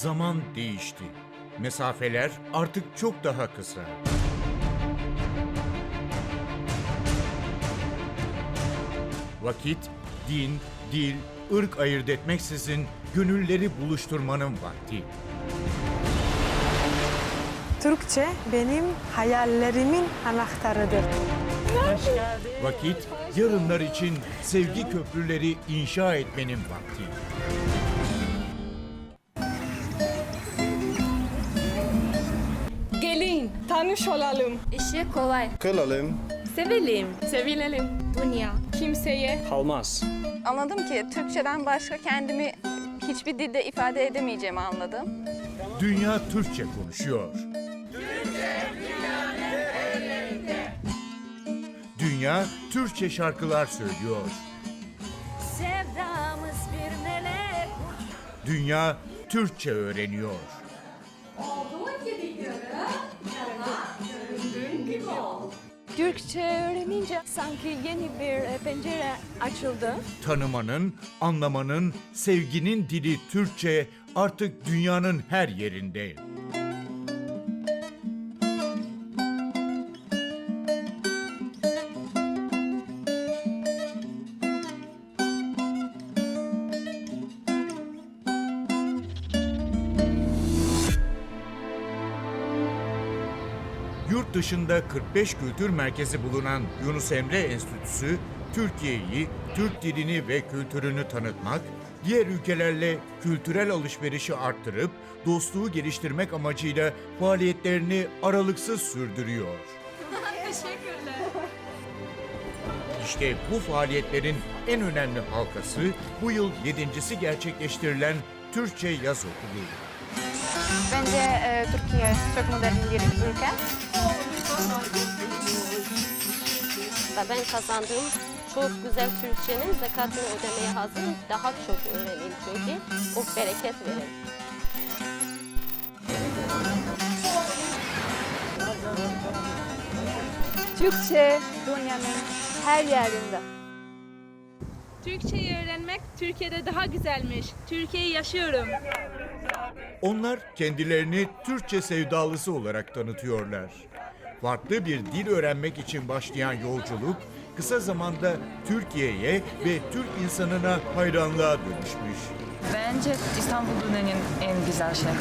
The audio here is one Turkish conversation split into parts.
Zaman değişti. Mesafeler artık çok daha kısa. Vakit, din, dil, ırk ayırt etmeksizin gönülleri buluşturmanın vakti. Türkçe benim hayallerimin anahtarıdır. Vakit, yarınlar için sevgi köprüleri inşa etmenin vakti. Tanış olalım. İşi kolay. Kılalım. Sevelim. Sevilelim. Dünya. Kimseye Kalmaz. Anladım ki Türkçeden başka kendimi hiçbir dilde ifade edemeyeceğimi anladım. Dünya Türkçe konuşuyor. Dünya Türkçe şarkılar söylüyor. Sevdamız bir melek. Dünya Türkçe öğreniyor. Türkçe öğrenince sanki yeni bir pencere açıldı. Tanımanın, anlamanın, sevginin dili Türkçe artık dünyanın her yerinde. Dışında 45 kültür merkezi bulunan Yunus Emre Enstitüsü, Türkiye'yi, Türk dilini ve kültürünü tanıtmak, diğer ülkelerle kültürel alışverişi arttırıp dostluğu geliştirmek amacıyla faaliyetlerini aralıksız sürdürüyor. İşte bu faaliyetlerin en önemli halkası bu yıl yedincisi gerçekleştirilen Türkçe Yaz Okulu. Bence e, Türkiye çok modern bir ülke. Ve ben kazandığım çok güzel Türkçenin zekatını ödemeye hazırım. Daha çok öğreneyim çünkü o bereket verir. Türkçe dünyanın her yerinde. Türkçeyi öğrenmek Türkiye'de daha güzelmiş. Türkiye'yi yaşıyorum. Onlar kendilerini Türkçe sevdalısı olarak tanıtıyorlar. Farklı bir dil öğrenmek için başlayan yolculuk kısa zamanda Türkiye'ye ve Türk insanına hayranlığa dönüşmüş. Bence İstanbul dönemin en güzel şey.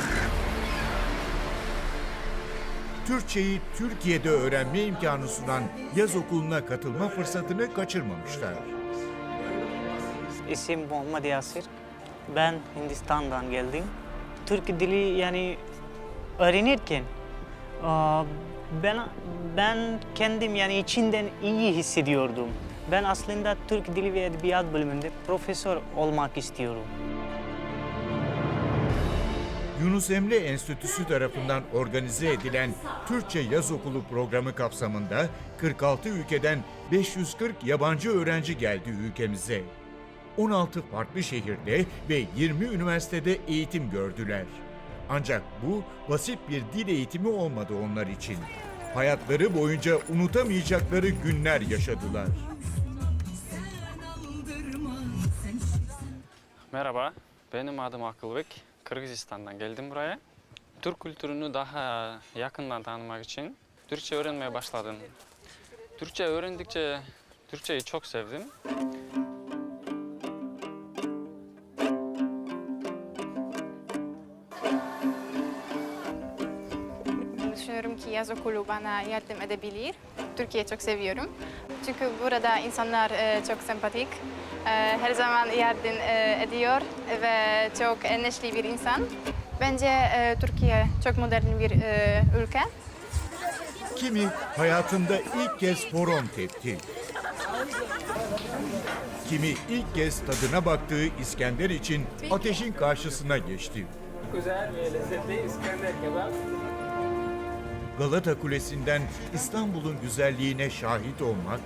Türkçeyi Türkiye'de öğrenme imkanı sunan yaz okuluna katılma fırsatını kaçırmamışlar. İsim Muhammed Yasir. Ben Hindistan'dan geldim. Türk dili yani öğrenirken ben ben kendim yani içinden iyi hissediyordum. Ben aslında Türk Dili ve Edebiyat bölümünde profesör olmak istiyorum. Yunus Emre Enstitüsü tarafından organize edilen Türkçe Yaz Okulu programı kapsamında 46 ülkeden 540 yabancı öğrenci geldi ülkemize. 16 farklı şehirde ve 20 üniversitede eğitim gördüler. Ancak bu basit bir dil eğitimi olmadı onlar için. Hayatları boyunca unutamayacakları günler yaşadılar. Merhaba, benim adım Akılbek. Kırgızistan'dan geldim buraya. Türk kültürünü daha yakından tanımak için Türkçe öğrenmeye başladım. Türkçe öğrendikçe Türkçeyi çok sevdim. Yaz okulu bana yardım edebilir. Türkiye'yi çok seviyorum. Çünkü burada insanlar e, çok sempatik. E, her zaman yardım e, ediyor ve çok neşeli bir insan. Bence e, Türkiye çok modern bir e, ülke. Kimi hayatında ilk kez horon tepti. Kimi ilk kez tadına baktığı İskender için ateşin karşısına geçti. Güzel ve lezzetli İskender kebap. Galata Kulesi'nden İstanbul'un güzelliğine şahit olmak,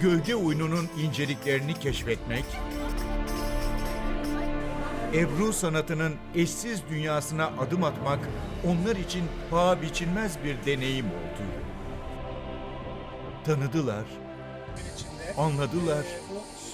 gölge oyununun inceliklerini keşfetmek, Ebru sanatının eşsiz dünyasına adım atmak onlar için paha biçilmez bir deneyim oldu. Tanıdılar, anladılar,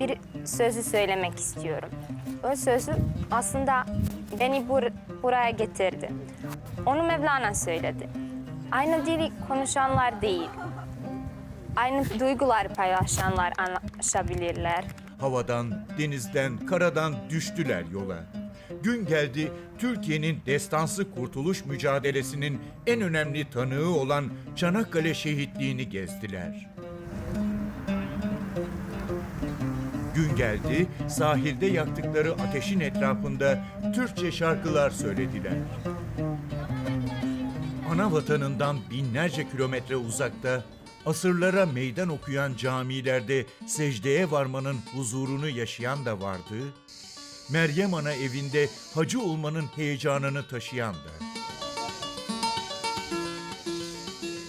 bir sözü söylemek istiyorum. O sözü aslında beni bur- buraya getirdi. Onu Mevlana söyledi. Aynı dili konuşanlar değil. Aynı duygular paylaşanlar anlaşabilirler. Havadan, denizden, karadan düştüler yola. Gün geldi Türkiye'nin destansı kurtuluş mücadelesinin en önemli tanığı olan Çanakkale şehitliğini gezdiler. Gün geldi sahilde yaktıkları ateşin etrafında Türkçe şarkılar söylediler. Ana vatanından binlerce kilometre uzakta asırlara meydan okuyan camilerde secdeye varmanın huzurunu yaşayan da vardı. Meryem Ana evinde hacı olmanın heyecanını taşıyan da.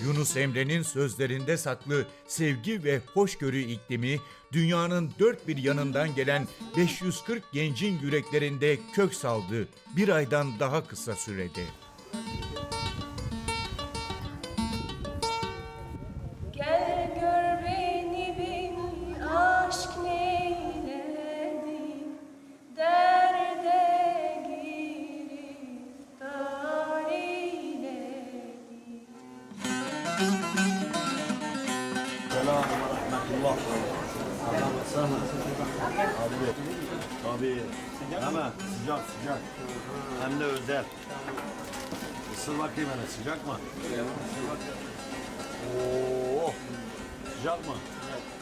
Yunus Emre'nin sözlerinde saklı sevgi ve hoşgörü iklimi dünyanın dört bir yanından gelen 540 gencin yüreklerinde kök saldı bir aydan daha kısa sürede. Isır bakayım hele sıcak mı? Oo. Sıcak mı?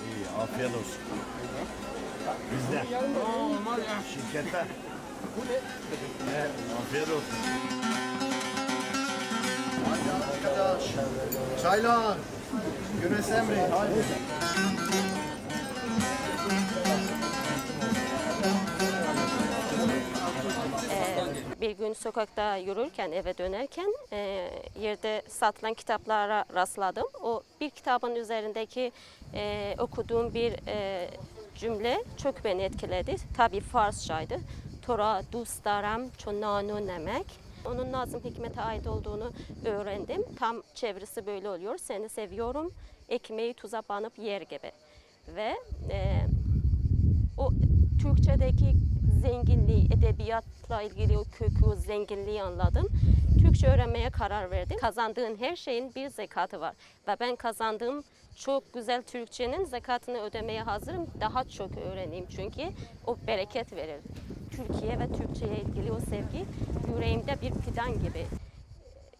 İyi afiyet olsun. Bizde. Şirkette. Evet, afiyet olsun. Hadi arkadaş. Çaylar. Yunus Emre. Hadi. Gün sokakta yürürken, eve dönerken e, yerde satılan kitaplara rastladım. O bir kitabın üzerindeki e, okuduğum bir e, cümle çok beni etkiledi. Tabii Farsçaydı. Tora dustaram çonano demek. Onun Nazım Hikmet'e ait olduğunu öğrendim. Tam çevresi böyle oluyor. Seni seviyorum, ekmeği tuza banıp yer gibi. Ve e, o Türkçedeki zenginliği, edebiyatla ilgili o kökü, o zenginliği anladım. Türkçe öğrenmeye karar verdim. Kazandığın her şeyin bir zekatı var. Ve ben kazandığım çok güzel Türkçenin zekatını ödemeye hazırım. Daha çok öğreneyim çünkü o bereket verir. Türkiye ve Türkçe'ye ilgili o sevgi yüreğimde bir fidan gibi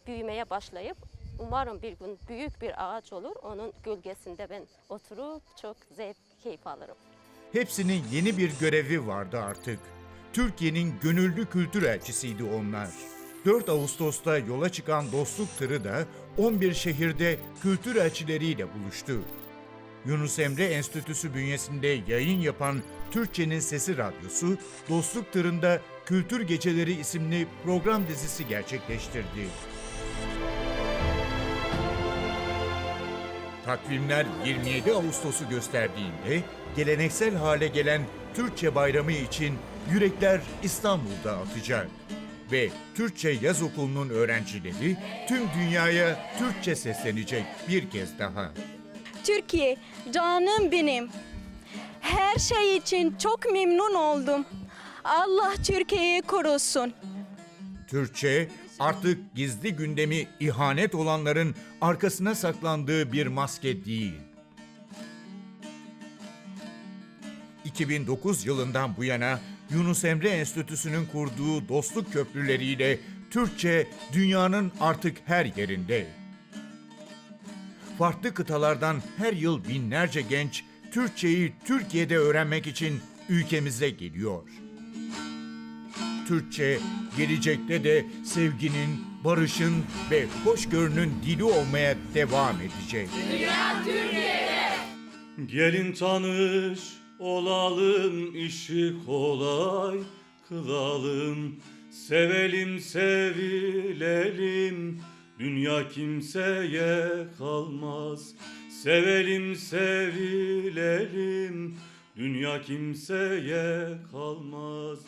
büyümeye başlayıp umarım bir gün büyük bir ağaç olur. Onun gölgesinde ben oturup çok zevk, keyif alırım. Hepsinin yeni bir görevi vardı artık. Türkiye'nin gönüllü kültür elçisiydi onlar. 4 Ağustos'ta yola çıkan dostluk tırı da 11 şehirde kültür elçileriyle buluştu. Yunus Emre Enstitüsü bünyesinde yayın yapan Türkçenin Sesi Radyosu, Dostluk Tırı'nda Kültür Geceleri isimli program dizisi gerçekleştirdi. Takvimler 27 Ağustos'u gösterdiğinde geleneksel hale gelen Türkçe Bayramı için yürekler İstanbul'da atacak. Ve Türkçe Yaz Okulu'nun öğrencileri tüm dünyaya Türkçe seslenecek bir kez daha. Türkiye canım benim Her şey için çok memnun oldum Allah Türkiye'yi korusun Türkçe artık gizli gündemi ihanet olanların arkasına saklandığı bir maske değil. 2009 yılından bu yana Yunus Emre Enstitüsü'nün kurduğu dostluk köprüleriyle Türkçe dünyanın artık her yerinde. Farklı kıtalardan her yıl binlerce genç Türkçeyi Türkiye'de öğrenmek için ülkemize geliyor. Türkçe gelecekte de sevginin, barışın ve hoşgörünün dili olmaya devam edecek. Dünya Türkiye'de. Gelin tanış olalım işi kolay kılalım. Sevelim sevilelim dünya kimseye kalmaz. Sevelim sevilelim dünya kimseye kalmaz.